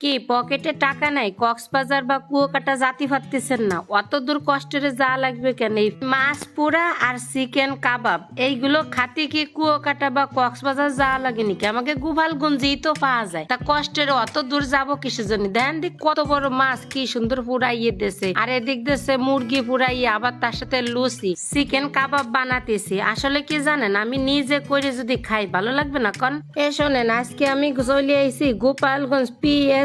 কি, পকেটে টাকা নাই? কক্সবাজার বা কুয়াকাটা জাতি পারতেছেন না? অত দূর কষ্টের যা লাগবে কেন? এই মাছ পোড়া আর চিকেন কাবাব, এইগুলো খাতে কি কুয়াকাটা বা কক্সবাজার যা লাগে নাকি? আমাকে গোপালগঞ্জেই তো পাওয়া যায়। তা কষ্টের অত দূর যাব কিসের জন্য? দেন দিক কত বড় মাছ, কি সুন্দর পুরাইয়ে দেছে আর এদিক দেশে মুরগি পুরাইয়ে আবার তার সাথে লুচি, চিকেন কাবাব বানাতেছি। আসলে কি জানেন, আমি নিজে করে যদি খাই, ভালো লাগবে না? কন এ শোনেন, আজকে আমি চলে আইছি গোপালগঞ্জ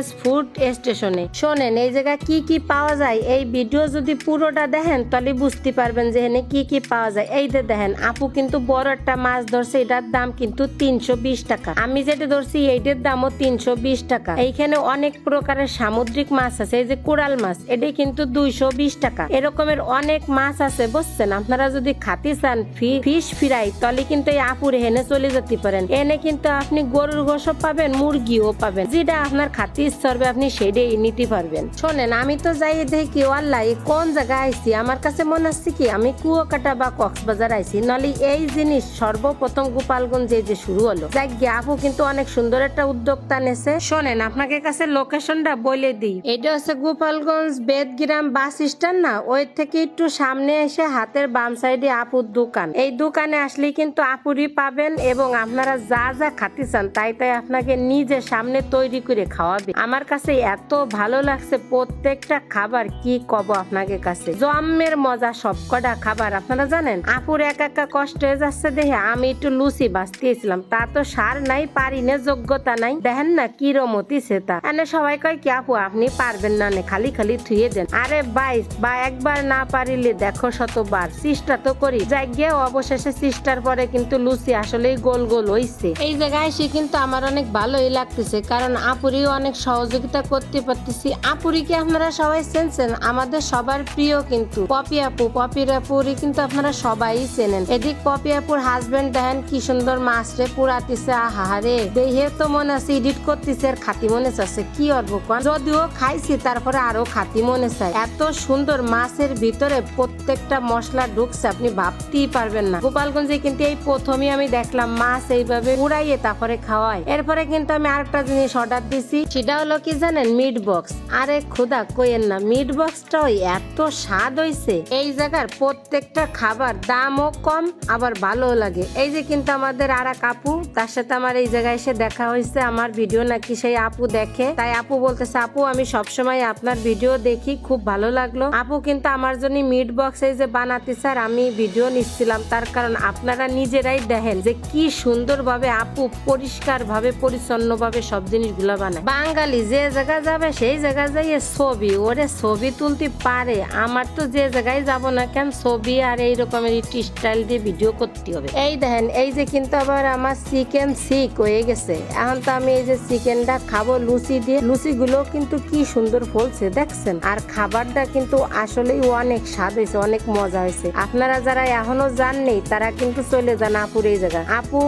পিএস ফুড স্টেশনে শোনেন, এই জায়গায় কি কি পাওয়া যায়? এই ভিডিও যদি পুরোটা দেখেন, তাহলে বুঝতে পারবেন যে এখানে কি কি পাওয়া যায়। এই যে দেখেন, আপু কিন্তু বড় একটা মাছ ধরছে, এটার দাম কিন্তু তিনশো বিশ টাকা। আমি যেটা ধরছি, এইটার দামও তিনশো বিশ টাকা। এইখানে অনেক প্রকারের সামুদ্রিক মাছ আছে, এই যে কোরাল মাছ এটি কিন্তু দুইশো বিশ টাকা। এরকমের অনেক মাছ আছে, বুঝছেন? আপনারা যদি খাতে চান ফিশ ফ্রাই তাহলে কিন্তু এই আপুরে হেনে চলে যেতে পারেন। এনে কিন্তু আপনি গরুর গোসও পাবেন, মুরগিও পাবেন। যেটা আপনার খাতে ইচ্ছা আপনি সেটাই নিতে পারবেন। শোনেন, আমি তো যাই দেখি আল্লাহ কোন জায়গায় আইছি? আমার কাছে মনে হচ্ছে কি, আমি কুয়াকাটা বা কক্সবাজার আইছি, নলে এই জিনিস সর্বপ্রথম গোপালগঞ্জে যে শুরু হলো। যাই আপু কিন্তু অনেক সুন্দর একটা উদ্যোক্তা নেছে। শোনেন, আপনাকে কাছে লোকেশনটা বলে দিই। এটা হচ্ছে গোপালগঞ্জ বেদগ্রাম বাস স্ট্যান্ড না? ওই থেকে একটু সামনে এসে হাতের বাম সাইডে আপুর দোকান। এই দোকানে আসলে কিন্তু আপুরি পাবেন এবং আপনারা যা যা খাতে চান, তাই তাই আপনাকে নিজে সামনে তৈরি করে খাওয়াবে। আমার কাছে এত ভালো লাগছে প্রত্যেকটা খাবার, কি কব আপনাকে কাছে? জম্মের মজা সবকটা খাবার, আপনারা জানেন? আপুর এক একা কষ্ট হয়ে যাচ্ছে দেখে আমি একটু লুচি বাঁচতেছিলাম, তা তো সার নাই, পারি না, যোগ্যতা নাই। দেখেন না কি রমতি সেটা এনে সবাই কয় কি আপু, আপনি পারবেন না খালি খালি থুয়ে দেন। আরে বাইশ বা একবার না পারিলে দেখো শতবার, চেষ্টা তো করি। যাই গিয়ে অবশেষে চেষ্টার পরে কিন্তু লুচি আসলেই গোল গোল হইছে। এই জায়গায় সে কিন্তু আমার অনেক ভালোই লাগতেছে, কারণ আপুরিও অনেক সহযোগিতা করতে পারতেছি। আপুরিকে আপনারা সবাই চেনছেন আমাদের সবার প্রিয় কিন্তু পপি আপু। পপির আপুরি কিন্তু আপনারা সবাই চেনেন। এদিক পপি আপুর হাজবেন্ড দেখেন কি সুন্দর মাছ রে, পুরাতিছে। আহারে দেহে তো মনে আছে এডিট করতেছে আর খাতি মনে চাচ্ছে। কি অর্ব যদিও খাইছি, তারপরে আরও খাতি মনে চাই এত সুন্দর মাছের ভিতরে প্রত্যেকটা মশলা ঢুকছে, আপনি ভাবতেই পারবেন না। গোপালগঞ্জে কিন্তু এই প্রথমে আমি দেখলাম মাছ এইভাবে উড়াইয়ে তারপরে খাওয়ায়। এরপরে কিন্তু আমি আরেকটা জিনিস অর্ডার দিছি, সেটা হলো কি জানেন মিট বক্স আরে খোদা কইেন না মিট বক্সটাও এত স্বাদ হইছে। এই জায়গার প্রত্যেকটা খাবার দামও কম, আবার ভালো লাগে। এই যে কিন্তু আমাদের আর এক আপু তার সাথে আমার এই জায়গায় এসে দেখা হয়েছে আমার ভিডিও নাকি সেই আপু দেখে। তাই আপু বলতেছে, আপু, আমি সবসময় আপনার ভিডিও দেখি, খুব ভালো লাগল। আপু কিন্তু আমার জন্য মিট বক্স এই যে বানাতে স্যার আমি ভিডিও নিচ্ছিলাম। তার কারণ আপনারা নিজেরাই দেখেন যে কি সুন্দরভাবে আপু পরিষ্কার ভাবে পরিচ্ছন্ন ভাবে সব জিনিসগুলো বানায়। বাঙালি যে জায়গা যাবে, সেই জায়গা যাইয়ে ছবি। ওরে ছবি তুলতে পারে। আমার তো যে জায়গায় যাব না কেন, ছবি আর এই রকমের স্টাইল দিয়ে ভিডিও করতে হবে। এই দেখেন, এই যে কিন্তু আবার আমার চিকেন সিক হয়ে গেছে। এখন তো আমি এই যে চিকেনটা খাব, লুচি দিয়ে। লুচি গুলো কিন্তু কি সুন্দর ফলছে, দেখছেন? আর খাবারটা কিন্তু আসলেই অনেক স্বাদ হয়েছে, অনেক মজা হয়েছে। আপনারা যারা এখনও যাননি তারা কিন্তু চলে যান আপুর এই জায়গা আপু,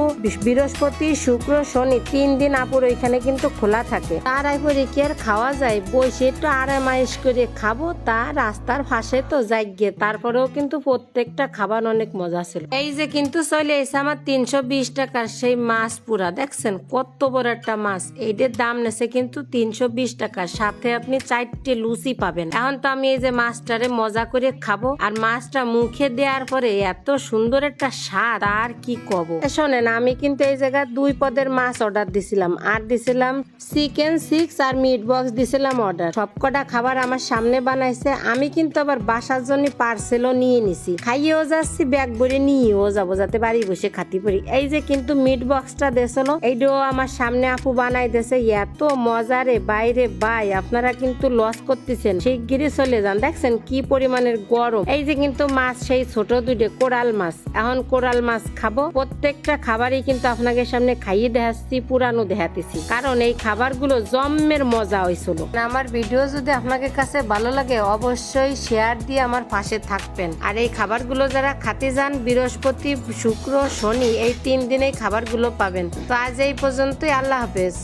বৃহস্পতি, শুক্র, শনি, তিন দিন আপুর ওইখানে কিন্তু খোলা থাকে। তার পরে কি আর খাওয়া যায়? বসে একটু আরামাইশ করে খাব, তা রাস্তার ফাঁসে তো যাই গিয়ে তারপরেও কিন্তু প্রত্যেকটা খাবার অনেক মজা ছিল। এই যে কিন্তু চলে এসে আমার তিনশো বিশ টাকার সেই মাছ পুরা, দেখছেন? কত বড় একটা মাছ। এইটার দাম নেছে কিন্তু তিনশো বিশ টাকা সাথে আপনি চারটে লুচি পাবেন। এখন তো আমি এই যে মাছটারে মজা করে খাব, আর মাছটা মুখে দেওয়ার পরে এত সুন্দর একটা স্বাদ, আর কি কব? শোনেন, আমি কিন্তু এই জায়গায় দুই পদের মাছ অর্ডার দিছিলাম। আর দিছিলাম চিকেন সিক্স আর মিট বক্স দিছিলাম অর্ডার সবকটা খাবার আমার সামনে বানাইছে, আমি কিন্তু আবার বাসার জন্য পার্সেলও নিয়ে নিছি। খাইয়েও যাচ্ছি ব্যাগ ভরে নিয়েও যাব, যাতে বাড়ি বসে খাতি পারি এই যে কিন্তু মিট বক্সটা দেছিল এইটাও আমার সামনে আপু বানাই দিয়েছে এত মজারে বাইরে বাই আপনারা কিন্তু লস করতেছেন। শিগগিরই চলে যান, দেখছেন কি পরিমাণের গরম। এই যে কিন্তু মাছ, সেই ছোট দুইটা কোরাল মাছ। এখন কোরাল মাছ খাব। প্রত্যেকটা খাবারই কিন্তু আপনাকে সামনে খাইয়ে দেখাচ্ছি, পুরানো দেখাতেছি। কারণ এই খাবারগুলো জম্মের মজা হয়েছিল আমার ভিডিও যদি আপনাকে কাছে ভালো লাগে, অবশ্যই শেয়ার দিয়ে আমার পাশে থাকবেন। আর এই খাবারগুলো যারা খাতে যান, বৃহস্পতি, শুক্র, শনি, এই তিন দিনেই খাবারগুলো পাবেন। তো আজ এই পর্যন্তই, আল্লাহ হাফেজ।